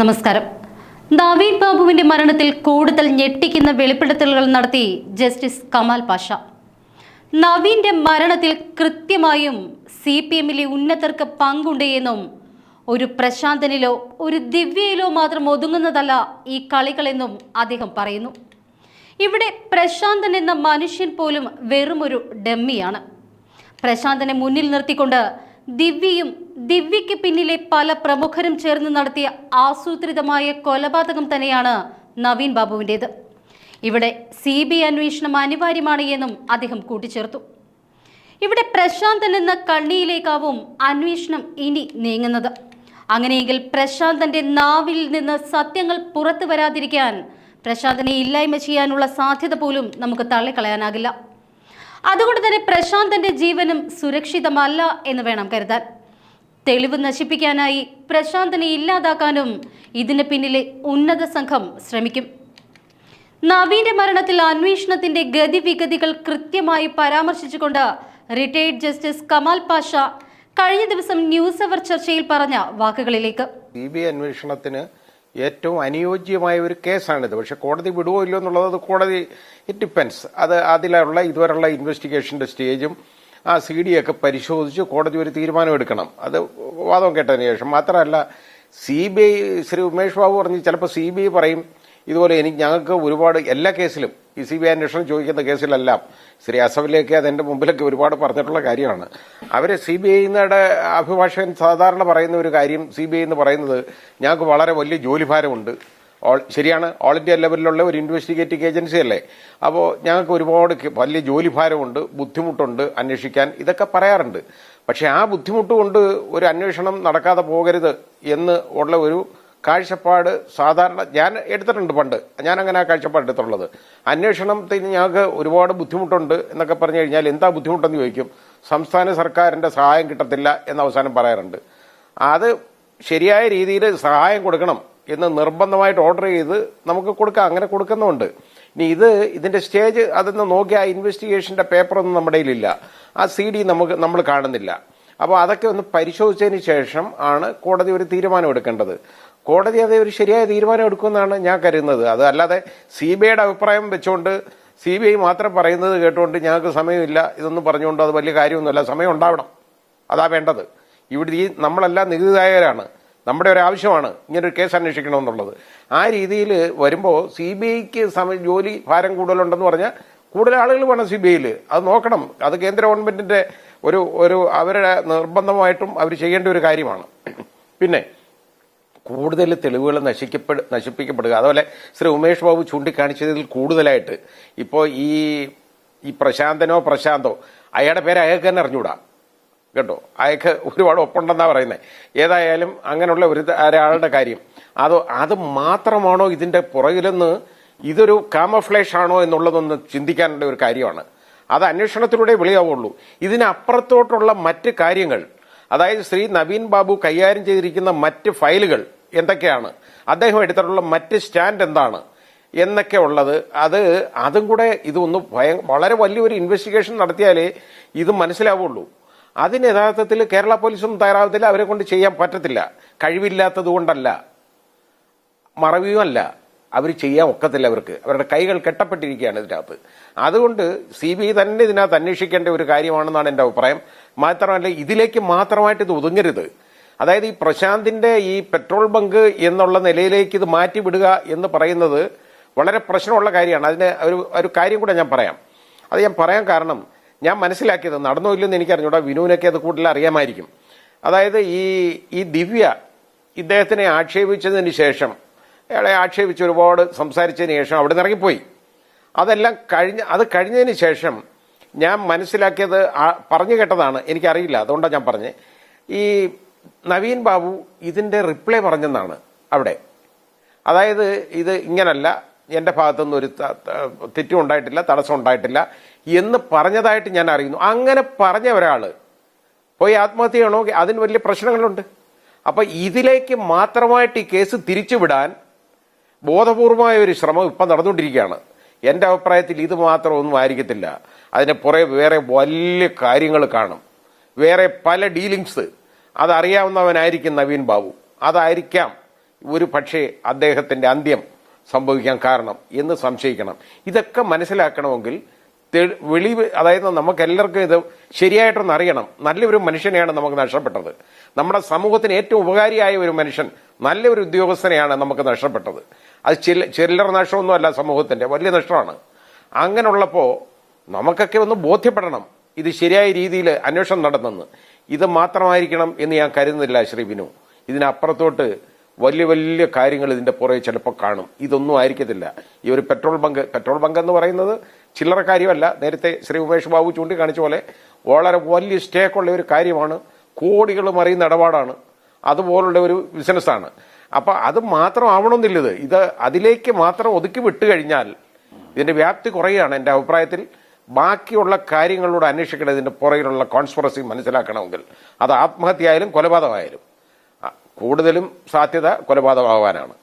നമസ്കാരം. നവീൻ ബാബുവിന്റെ മരണത്തിൽ കൂടുതൽ ഞെട്ടിക്കുന്ന വെളിപ്പെടുത്തലുകൾ നടത്തി ജസ്റ്റിസ് കമാൽ പാഷ. നവീന്റെ മരണത്തിൽ കൃത്യമായും സി പി എമ്മിലെ ഉന്നതർക്ക് പങ്കുണ്ട് എന്നും ഒരു പ്രശാന്തനിലോ ഒരു ദിവ്യയിലോ മാത്രം ഒതുങ്ങുന്നതല്ല ഈ കളികളെന്നും അദ്ദേഹം പറയുന്നു. ഇവിടെ പ്രശാന്തൻ എന്ന മനുഷ്യൻ പോലും വെറുമൊരു ഡമ്മിയാണ്. പ്രശാന്തനെ മുന്നിൽ നിർത്തിക്കൊണ്ട് ദിവ്യയും ദിവ്യയ്ക്ക് പിന്നിലെ പല പ്രമുഖരും ചേർന്ന് നടത്തിയ ആസൂത്രിതമായ കൊലപാതകം തന്നെയാണ് നവീൻ ബാബുവിന്റേത്. ഇവിടെ സി ബി അന്വേഷണം അനിവാര്യമാണ് എന്നും അദ്ദേഹം കൂട്ടിച്ചേർത്തു. ഇവിടെ പ്രശാന്തൻ എന്ന കണ്ണിയിലേക്കാവും അന്വേഷണം ഇനി നീങ്ങുന്നത്. അങ്ങനെയെങ്കിൽ പ്രശാന്തന്റെ നാവിൽ നിന്ന് സത്യങ്ങൾ പുറത്തു വരാതിരിക്കാൻ പ്രശാന്തനെ ഇല്ലായ്മ ചെയ്യാനുള്ള സാധ്യത പോലും നമുക്ക് തള്ളിക്കളയാനാകില്ല. അതുകൊണ്ട് തന്നെ പ്രശാന്തന്റെ ജീവനും സുരക്ഷിതമല്ല എന്ന് വേണം കരുതാൻ. തെളിവ് നശിപ്പിക്കാനായി പ്രശാന്തനെ ഇല്ലാതാക്കാനും ഇതിന് പിന്നിലെ ഉന്നത സംഘം ശ്രമിക്കും. നവീന്റെ മരണത്തിൽ അന്വേഷണത്തിന്റെ ഗതിവിഗതികൾ കൃത്യമായി പരാമർശിച്ചുകൊണ്ട് റിട്ടയർഡ് ജസ്റ്റിസ് കമാൽ പാഷ കഴിഞ്ഞ ദിവസം ന്യൂസ് അവർ ചർച്ചയിൽ പറഞ്ഞ വാക്കുകളിലേക്ക്. സി ബി അന്വേഷണത്തിന് ഏറ്റവും അനുയോജ്യമായ ഒരു കേസാണിത്. പക്ഷെ കോടതി വിടുവോ ഇല്ലോ എന്നുള്ളത് അത് കോടതി ഇറ്റ് ഡിപ്പെൻസ് അത് അതിലുള്ള ഇതുവരെയുള്ള ഇൻവെസ്റ്റിഗേഷന്റെ സ്റ്റേജും ആ സി ഡി ഒക്കെ പരിശോധിച്ച് കോടതി ഒരു തീരുമാനം എടുക്കണം അത് വാദം കേട്ടതിന് ശേഷം. മാത്രമല്ല C B I Shri Umesh Babu പറഞ്ഞ് ചിലപ്പോൾ സി ബി ഐ പറയും ഇതുപോലെ എനിക്ക് ഞങ്ങൾക്ക് ഒരുപാട് എല്ലാ കേസിലും ഈ സി ബി ഐ അന്വേഷണം ചോദിക്കുന്ന കേസിലെല്ലാം ശ്രീ അസഫിലേക്ക് അതെന്റെ മുമ്പിലൊക്കെ ഒരുപാട് പറഞ്ഞിട്ടുള്ള കാര്യമാണ്. അവരെ സി ബി ഐയുടെ അഭിഭാഷകൻ സാധാരണ പറയുന്ന ഒരു കാര്യം സി ബി ഐ എന്ന് പറയുന്നത് ഞങ്ങൾക്ക് വളരെ വലിയ ജോലിഭാരമുണ്ട്. ഓൾ ശരിയാണ് ഓൾ ഇന്ത്യ ലെവലിലുള്ള ഒരു ഇൻവെസ്റ്റിഗേറ്റിംഗ് ഏജൻസി അല്ലേ? അപ്പോൾ ഞങ്ങൾക്ക് ഒരുപാട് വലിയ ജോലിഭാരമുണ്ട് ബുദ്ധിമുട്ടുണ്ട് അന്വേഷിക്കാൻ. ഇതൊക്കെ പറയാറുണ്ട്. പക്ഷേ ആ ബുദ്ധിമുട്ട് കൊണ്ട് ഒരു അന്വേഷണം നടക്കാതെ പോകരുത് എന്ന് ഉള്ള ഒരു കാഴ്ചപ്പാട് സാധാരണ ഞാൻ എടുത്തിട്ടുണ്ട് പണ്ട്. ഞാൻ അങ്ങനെ ആ കാഴ്ചപ്പാട് എടുത്തുള്ളത് അന്വേഷണത്തിന് ഞങ്ങൾക്ക് ഒരുപാട് ബുദ്ധിമുട്ടുണ്ട് എന്നൊക്കെ പറഞ്ഞു കഴിഞ്ഞാൽ എന്താ ബുദ്ധിമുട്ടെന്ന് ചോദിക്കും. സംസ്ഥാന സർക്കാരിന്റെ സഹായം കിട്ടത്തില്ല എന്ന് അവസാനം പറയാറുണ്ട്. അത് ശരിയായ രീതിയിൽ സഹായം കൊടുക്കണം എന്ന് നിർബന്ധമായിട്ട് ഓർഡർ ചെയ്ത് നമുക്ക് കൊടുക്കാം. അങ്ങനെ കൊടുക്കുന്നുണ്ട് ഇനി ഇത് ഇതിന്റെ സ്റ്റേജ് അതൊന്ന് നോക്കി ആ ഇൻവെസ്റ്റിഗേഷന്റെ പേപ്പറൊന്നും നമ്മുടെ ഇല്ല ആ സി ഡി നമുക്ക് നമ്മൾ കാണുന്നില്ല. അപ്പോൾ അതൊക്കെ ഒന്ന് പരിശോധിച്ചതിന് ശേഷം ആണ് കോടതി ഒരു തീരുമാനം എടുക്കേണ്ടത്. കോടതി അത് ഒരു ശരിയായ തീരുമാനം എടുക്കുമെന്നാണ് ഞാൻ കരുതുന്നത്. അത് അല്ലാതെ സി ബി ഐയുടെ അഭിപ്രായം വെച്ചുകൊണ്ട് സി ബി ഐ മാത്രം പറയുന്നത് കേട്ടുകൊണ്ട് ഞങ്ങൾക്ക് സമയമില്ല. ഇതൊന്നും പറഞ്ഞുകൊണ്ട് അത് വലിയ കാര്യമൊന്നുമല്ല. സമയം ഉണ്ടാവണം. അതാ വേണ്ടത്. ഇവിടെ ഈ നമ്മളെല്ലാം നികുതിദായകരാണ്. നമ്മുടെ ഒരു ആവശ്യമാണ് ഇങ്ങനൊരു കേസ് അന്വേഷിക്കണമെന്നുള്ളത്. ആ രീതിയിൽ വരുമ്പോൾ സി ബി ഐക്ക് സമയം ജോലി ഭാരം കൂടുതലുണ്ടെന്ന് പറഞ്ഞാൽ കൂടുതൽ ആളുകൾ വേണം സി ബി ഐയിൽ. അത് നോക്കണം. അത് കേന്ദ്ര ഗവൺമെന്റിന്റെ ഒരു ഒരു അവരുടെ നിർബന്ധമായിട്ടും അവർ ചെയ്യേണ്ട ഒരു കാര്യമാണ്. പിന്നെ കൂടുതൽ തെളിവുകൾ നശിക്കപ്പെടു നശിപ്പിക്കപ്പെടുക. അതുപോലെ ശ്രീ ഉമേഷ് ബാബു ചൂണ്ടിക്കാണിച്ചതിൽ കൂടുതലായിട്ട്. ഇപ്പോൾ ഈ ഈ പ്രശാന്തനോ പ്രശാന്തോ അയാളുടെ പേര് അയാൾക്ക് തന്നെ അറിഞ്ഞുകൂടാ കേട്ടോ? അയാൾക്ക് ഒരുപാട് ഒപ്പുണ്ടെന്നാണ് പറയുന്നത് ഏതായാലും അങ്ങനെയുള്ള ഒരു ഒരാളുടെ കാര്യം. അത് അത് മാത്രമാണോ ഇതിന്റെ പുറകിലെന്ന് ഇതൊരു കാമഫ്ലേഷ് ആണോ എന്നുള്ളതൊന്ന് ചിന്തിക്കാനുള്ള ഒരു കാര്യമാണ്. അത് അന്വേഷണത്തിലൂടെ വെളിയാവുള്ളൂ. ഇതിനപ്പുറത്തോട്ടുള്ള മറ്റ് കാര്യങ്ങൾ അതായത് ശ്രീ നവീൻ ബാബു കൈകാര്യം ചെയ്തിരിക്കുന്ന മറ്റ് ഫയലുകൾ എന്തൊക്കെയാണ്? അദ്ദേഹം എടുത്തിട്ടുള്ള മറ്റ് സ്റ്റാൻഡ് എന്താണ്? എന്നൊക്കെ ഉള്ളത്. അത് അതും കൂടെ ഇതൊന്ന് ഭയ വളരെ വലിയൊരു ഇൻവെസ്റ്റിഗേഷൻ നടത്തിയാലേ ഇത് മനസ്സിലാവുള്ളൂ. അതിന് യഥാർത്ഥത്തിൽ കേരള പോലീസും തയ്യാറാവത്തില്ല അവരെ കൊണ്ട് ചെയ്യാൻ പറ്റത്തില്ല. കഴിവില്ലാത്തത് കൊണ്ടല്ല. മറവിയുമല്ല അവർ ചെയ്യാൻ ഒക്കത്തില്ല അവർക്ക്. അവരുടെ കൈകൾ കെട്ടപ്പെട്ടിരിക്കുകയാണ് ഇതിനകത്ത്. അതുകൊണ്ട് സി ബി ഐ തന്നെ ഇതിനകത്ത് അന്വേഷിക്കേണ്ട ഒരു കാര്യമാണെന്നാണ് എന്റെ അഭിപ്രായം. മാത്രമല്ല ഇതിലേക്ക് മാത്രമായിട്ട് ഇത് ഒതുങ്ങരുത്. അതായത് ഈ പ്രശാന്തിന്റെ ഈ പെട്രോൾ ബങ്ക് എന്നുള്ള നിലയിലേക്ക് ഇത് മാറ്റി വിടുക എന്ന് പറയുന്നത് വളരെ പ്രശ്നമുള്ള കാര്യമാണ്. അതിന് ഒരു ഒരു കാര്യം കൂടെ ഞാൻ പറയാം. അത് ഞാൻ പറയാൻ കാരണം ഞാൻ മനസ്സിലാക്കിയത് നടന്നോ ഇല്ലെന്ന് എനിക്കറിഞ്ഞൂടാ. വിനുവിനൊക്കെ അത് കൂടുതൽ അറിയാമായിരിക്കും. അതായത് ഈ ഈ ദിവ്യ ഇദ്ദേഹത്തിനെ ആക്ഷേപിച്ചതിന് ശേഷം അയാളെ ആക്ഷേപിച്ച് ഒരുപാട് സംസാരിച്ചതിന് ശേഷം അവിടെ നിന്ന് ഇറങ്ങിപ്പോയി. അതെല്ലാം കഴിഞ്ഞ അത് കഴിഞ്ഞതിന് ശേഷം ഞാൻ മനസ്സിലാക്കിയത് പറഞ്ഞു കേട്ടതാണ്. എനിക്കറിയില്ല. അതുകൊണ്ടാണ് ഞാൻ പറഞ്ഞത് ഈ നവീൻ ബാബു ഇതിന്റെ റിപ്ലൈ പറഞ്ഞെന്നാണ് അവിടെ. അതായത് ഇത് ഇങ്ങനല്ല എന്റെ ഭാഗത്തുനിന്ന് ഒരു തെറ്റും ഉണ്ടായിട്ടില്ല തടസ്സം ഉണ്ടായിട്ടില്ല എന്ന് പറഞ്ഞതായിട്ട് ഞാൻ അറിയുന്നു. അങ്ങനെ പറഞ്ഞ ഒരാൾ പോയി ആത്മഹത്യ ചെയ്യണോ? അതിന് വലിയ പ്രശ്നങ്ങളുണ്ട്. അപ്പം ഇതിലേക്ക് മാത്രമായിട്ട് ഈ കേസ് തിരിച്ചുവിടാൻ ബോധപൂർവമായ ഒരു ശ്രമം ഇപ്പം നടന്നുകൊണ്ടിരിക്കുകയാണ്. എന്റെ അഭിപ്രായത്തിൽ ഇത് മാത്രം ഒന്നും ആയിരിക്കത്തില്ല. അതിന് പുറേ വേറെ വലിയ കാര്യങ്ങൾ കാണും. വേറെ പല ഡീലിങ്സ് അതറിയാവുന്നവനായിരിക്കും നവീൻ ബാബു. അതായിരിക്കാം ഒരു പക്ഷേ അദ്ദേഹത്തിന്റെ അന്ത്യം സംഭവിക്കാൻ കാരണം എന്ന് സംശയിക്കണം. ഇതൊക്കെ മനസ്സിലാക്കണമെങ്കിൽ വെളി അതായത് നമുക്ക് എല്ലാവർക്കും ഇത് ശരിയായിട്ടൊന്ന് അറിയണം. നല്ലൊരു മനുഷ്യനെയാണ് നമുക്ക് നഷ്ടപ്പെട്ടത്. നമ്മുടെ സമൂഹത്തിന് ഏറ്റവും ഉപകാരിയായ ഒരു മനുഷ്യൻ നല്ലൊരു ഉദ്യോഗസ്ഥനെയാണ് നമുക്ക് നഷ്ടപ്പെട്ടത്. അത് ചില ചില്ലറ നഷ്ടമൊന്നുമല്ല സമൂഹത്തിന്റെ വലിയ നഷ്ടമാണ്. അങ്ങനെയുള്ളപ്പോൾ നമുക്കൊക്കെ ഒന്ന് ബോധ്യപ്പെടണം. ഇത് ശരിയായ രീതിയിൽ അന്വേഷണം നടന്നെന്ന്. ഇത് മാത്രമായിരിക്കണം എന്ന് ഞാൻ കരുതുന്നില്ല ശ്രീ ബിനു ഇതിനപ്പുറത്തോട്ട് വലിയ വലിയ കാര്യങ്ങൾ ഇതിന്റെ പുറകെ ചിലപ്പോൾ കാണും. ഇതൊന്നും ആയിരിക്കത്തില്ല. ഈ ഒരു പെട്രോൾ ബങ്ക് പെട്രോൾ ബങ്ക് എന്ന് പറയുന്നത് ചില്ലറ കാര്യമല്ല. നേരത്തെ ശ്രീ ഉമേഷ് ബാബു ചൂണ്ടിക്കാണിച്ച പോലെ വളരെ വലിയ സ്റ്റേക്ക് ഉള്ള ഒരു കാര്യമാണ്. കോടികൾ മറിയുന്ന ഇടപാടാണ്. അതുപോലുള്ള ഒരു ബിസിനസ്സാണ്. അപ്പോൾ അത് മാത്രം ആവണമെന്നില്ലത് ഇത് അതിലേക്ക് മാത്രം ഒതുക്കി വിട്ടു കഴിഞ്ഞാൽ ഇതിന്റെ വ്യാപ്തി കുറയുകയാണ് എന്റെ അഭിപ്രായത്തിൽ. ബാക്കിയുള്ള കാര്യങ്ങളോട് അന്വേഷിക്കണം ഇതിന്റെ പുറകിലുള്ള കോൺസ്പിറസി മനസ്സിലാക്കണമെങ്കിൽ. അത് ആത്മഹത്യ ആയാലും കൊലപാതകമായാലും കൂടുതലും സാധ്യത കൊലപാതകമാവാനാണ്.